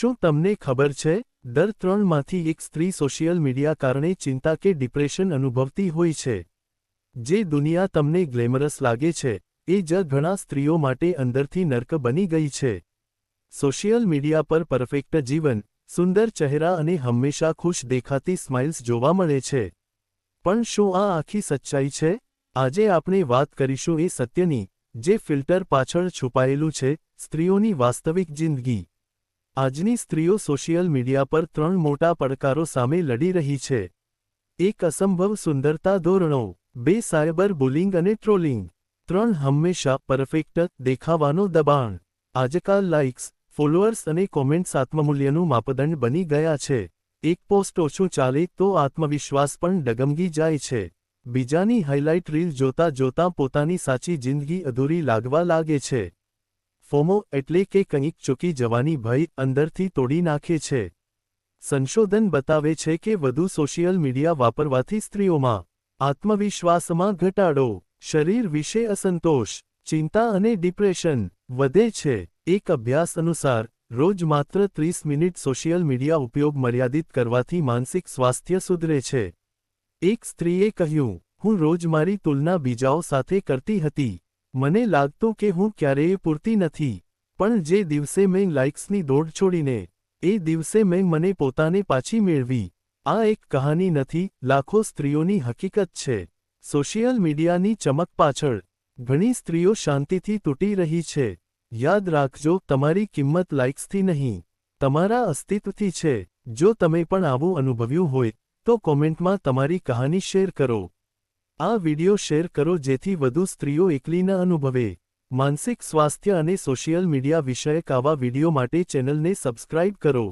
શું તમને ખબર છે? દર ત્રણમાંથી એક સ્ત્રી સોશિયલ મીડિયા કારણે ચિંતા કે ડિપ્રેશન અનુભવતી હોય છે. જે દુનિયા તમને ગ્લેમરસ લાગે છે, એ જ ઘણા સ્ત્રીઓ માટે અંદરથી નર્ક બની ગઈ છે. સોશિયલ મીડિયા પર પરફેક્ટ જીવન, સુંદર ચહેરા અને હંમેશા ખુશ દેખાતી સ્માઇલ્સ જોવા મળે છે. પણ શું આ આખી સચ્ચાઈ છે? આજે આપણે વાત કરીશું એ સત્યની, જે ફિલ્ટર પાછળ છુપાયેલું છે સ્ત્રીઓની વાસ્તવિક જિંદગી. આજની સ્ત્રીઓ સોશિયલ મીડિયા પર ત્રણ મોટા પડકારો સામે લડી રહી છે. એક અસંભવ સુંદરતા ધોરણો, બે સાયબર બુલિંગ અને ટ્રોલિંગ, ત્રણ હંમેશા પરફેક્ટ દેખાવાનો દબાણ. આજકાલ લાઇક્સ, ફોલોઅર્સ અને કોમેન્ટ્સ આત્મમૂલ્યનું માપદંડ બની ગયા છે. એક પોસ્ટ ઓછું ચાલે તો આત્મવિશ્વાસ પણ ડગમગી જાય છે. બીજાની હાઇલાઇટ રીલ જોતા જોતા પોતાની સાચી જિંદગી અધૂરી લાગવા લાગે છે. ફોમો એટલે કે કંઈક ચૂકી જવાની ભય અંદરથી તોડી નાખે છે. સંશોધન બતાવે છે કે વધુ સોશિયલ મીડિયા વાપરવાથી સ્ત્રીઓમાં આત્મવિશ્વાસમાં ઘટાડો, શરીર વિશે અસંતોષ, ચિંતા અને ડિપ્રેશન વધે છે. એક અભ્યાસ અનુસાર, રોજ માત્ર ત્રીસ મિનિટ સોશિયલ મીડિયા ઉપયોગ મર્યાદિત કરવાથી માનસિક સ્વાસ્થ્ય સુધરે છે. એક સ્ત્રીએ કહ્યું, હું રોજ મારી તુલના બીજાઓ સાથે કરતી હતી. મને લાગતું કે હું ક્યારેય પૂરતી નથી, પણ જે દિવસે મેં લાઇક્સની દોડ છોડીને, એ દિવસે મેં મને પોતાને પાછી મેળવી. આ એક કહાની નથી, લાખો સ્ત્રીઓની હકીકત છે. સોશિયલ મીડિયાની ચમક પાછળ, ઘણી સ્ત્રીઓ શાંતિથી તૂટી રહી છે. યાદ રાખજો, તમારી કિંમત લાઇક્સથી નહીં, તમારા અસ્તિત્વથી છે. જો તમે પણ આવું અનુભવ્યું હોય, તો કોમેન્ટમાં તમારી કહાની શેર કરો. આ વિડિયો શેર કરો જેથી વધુ સ્ત્રીઓ એકલી ન અનુભવે. માનસિક સ્વાસ્થ્ય અને સોશિયલ મીડિયા વિષયક આવા વિડિયો માટે ચેનલને સબસ્ક્રાઇબ કરો.